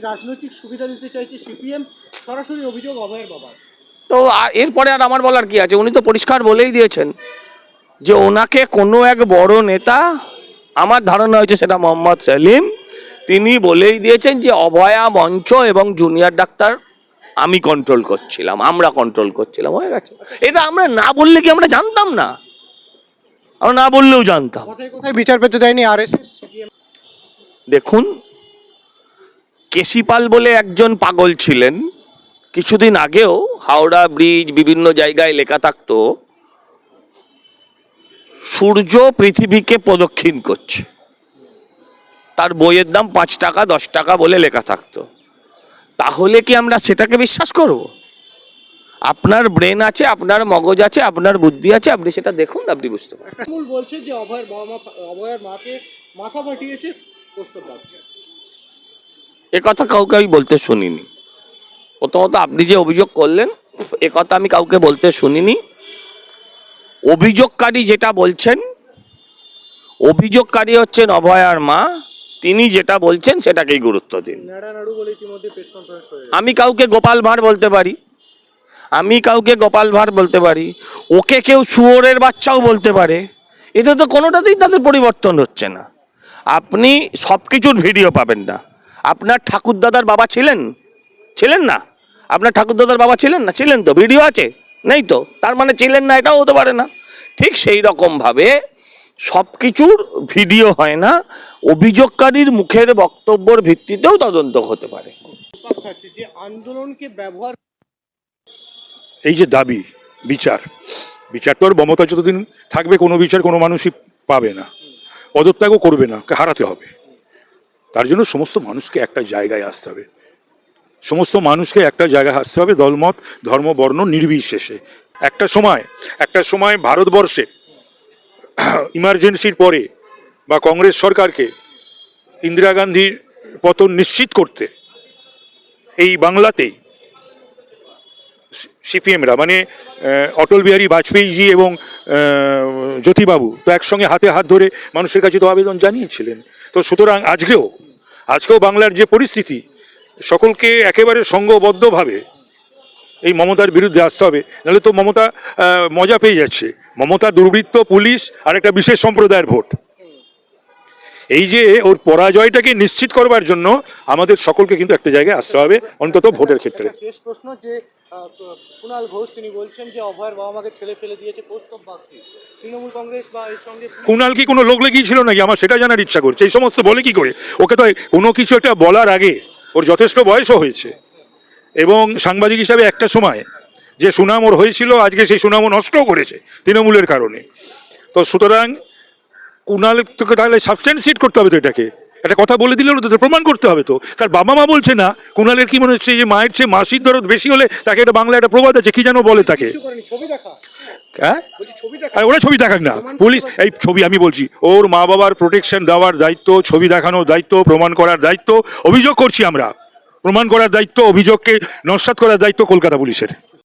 রাজনৈতিক সুবিধা দিতে চাইছে সিপিএম? সরাসরি অভিযোগ অভয়ের বাবার। তো এরপরে আর আমার বলার কি আছে? উনি তো পরিষ্কার বলেই দিয়েছেন যে ওনাকে কোনো এক বড় নেতা আমার ধারণা হয়েছে সেটা মোহাম্মদ সেলিম তিনি বলেই দিয়েছেন যে অভয়া মঞ্চ এবং জুনিয়র ডাক্তার আমি কন্ট্রোল করছিলাম আমরা কন্ট্রোল করছিলাম হয়ে গেছে। এটা আমরা না বললে কি আমরা জানতাম না? আমরা না বললেও জানতাম। কোথায় কোথায় বিচার পেতে দেয়নি আর দেখুন কেশিপাল বলে একজন পাগল ছিলেন। কিছুদিন আগেও হাওড়া ব্রিজ বিভিন্ন জায়গায় লেখা থাকতো, সূর্য পৃথিবীকে প্রদক্ষিণ করছে। তার বইয়ের দাম পাঁচ টাকা, দশ টাকা বলে লেখা থাকতো। তাহলে কি আমরা সেটাকে বিশ্বাস করব? আপনার ব্রেন আছে, আপনার মগজ আছে, আপনার বুদ্ধি আছে, আপনি সেটা দেখুন, আপনি বুঝতে পারবেন। বলছে যে অভয়ের অভয়ের মাকে মাথা ফাটিয়েছে এ কথা কাউকে আমি বলতে শুনিনি। প্রথমত আপনি যে অভিযোগ করলেন এ কথা আমি কাউকে বলতে শুনিনি। অভিযোগকারী যেটা বলছেন অভিযোগকারী হচ্ছেন অভয়ার মা তিনি যেটা বলছেন সেটাকেই গুরুত্ব দিন। আমি কাউকে গোপাল ভাঁড় বলতে পারি। আমি কাউকে গোপাল ভাঁড় বলতে পারি। ওকে কেউ শুয়োরের বাচ্চাও বলতে পারে। এতে তো কোনোটাতেই তাদের পরিবর্তন হচ্ছে না। আপনি সব কিছুর ভিডিও পাবেন না। আপনার ঠাকুরদাদার বাবা ছিলেন? ছিলেন না? আপনার ঠাকুরদাদার বাবা ছিলেন না? ছিলেন তো? ভিডিও আছে? নেই তো? তার মানে ছিলেন না, এটাও হতে পারে না। ঠিক সেই রকমভাবে সব কিছুর ভিডিও হয় না, অভিযোগকারীর মুখের বক্তব্যর ভিত্তিতেও তদন্ত হতে পারে। যে আন্দোলনকে ব্যবহার এই যে দাবি, বিচার বিচার তো আর মমতা যতদিন থাকবে, কোনো বিচার কোনো মানুষই পাবে না। পদত্যাগও করবে না, হারাতে হবে। তার জন্য সমস্ত মানুষকে একটা জায়গায় আসতে হবে। সমস্ত মানুষকে একটা জায়গায় আসতে হবে, দলমত, ধর্ম, বর্ণ নির্বিশেষে। একটা সময় একটা সময় ভারতবর্ষে ইমার্জেন্সির পরে বা কংগ্রেস সরকারকে ইন্দিরা গান্ধীর পতন নিশ্চিত করতে এই বাংলাতেই সিপিএমরা মানে অটল বিহারী বাজপেয়ীজি এবং জ্যোতিবাবু, তো একসঙ্গে হাতে হাত ধরে মানুষের কাছে তো আবেদন জানিয়েছিলেন। তো সুতরাং আজকেও আজকেও বাংলার যে পরিস্থিতি, সকলকে একেবারে সঙ্গবদ্ধভাবে এই মমতার বিরুদ্ধে আসতে হবে। নাহলে তো মমতা মজা পেয়ে যাচ্ছে। মমতা দুর্বৃত্ত, পুলিশ, আর একটা বিশেষ সম্প্রদায়ের ভোট। এই যে ওর পরাজয়টাকে নিশ্চিত করবার জন্য আমাদের সকলকে কিন্তু একটা জায়গায় আসতে হবে অন্তত ভোটের ক্ষেত্রে। শেষ প্রশ্ন যে কুণাল ঘোষ তিনি বলছেন যে অভয়ের বাবা মাকে ঠেলে ফেলে দিয়েছে কৌস্তব বাগচি। তৃণমূল কংগ্রেস বা এর সঙ্গে কুণাল কি কোনো লোক লেগিয়েছিল নাকি? আমার সেটা জানার ইচ্ছা করছে। এই সমস্ত বলে কি করে? ওকে তো কোনো কিছু একটা বলার আগে ওর যথেষ্ট বয়সও হয়েছে। এবং সাংবাদিক হিসাবে একটা সময় যে সুনাম ওর হয়েছিল আজকে সেই সুনামও নষ্টও করেছে তৃণমূলের কারণে। তো সুতরাং কুণাল তোকে তাহলে সাবস্টেন্সিয়েট করতে হবে তো এটাকে। একটা কথা বলে দিলে তো প্রমাণ করতে হবে তো। তার বাবা মা বলছে না কুণালের কি মনে হচ্ছে যে মায়ের চেয়ে মাসির দরদ বেশি হলে তাকে একটা বাংলা একটা প্রবাদ আছে কি যেন বলে তাকে? হ্যাঁ? ওরা ছবি দেখাক না। পুলিশ এই ছবি আমি বলছি ওর মা বাবার প্রোটেকশন দেওয়ার দায়িত্ব ছবি দেখানোর দায়িত্ব প্রমাণ করার দায়িত্ব অভিযোগ করছি আমরা। প্রমাণ করার দায়িত্ব অভিযোগকে নস্বাত করার দায়িত্ব কলকাতা পুলিশের।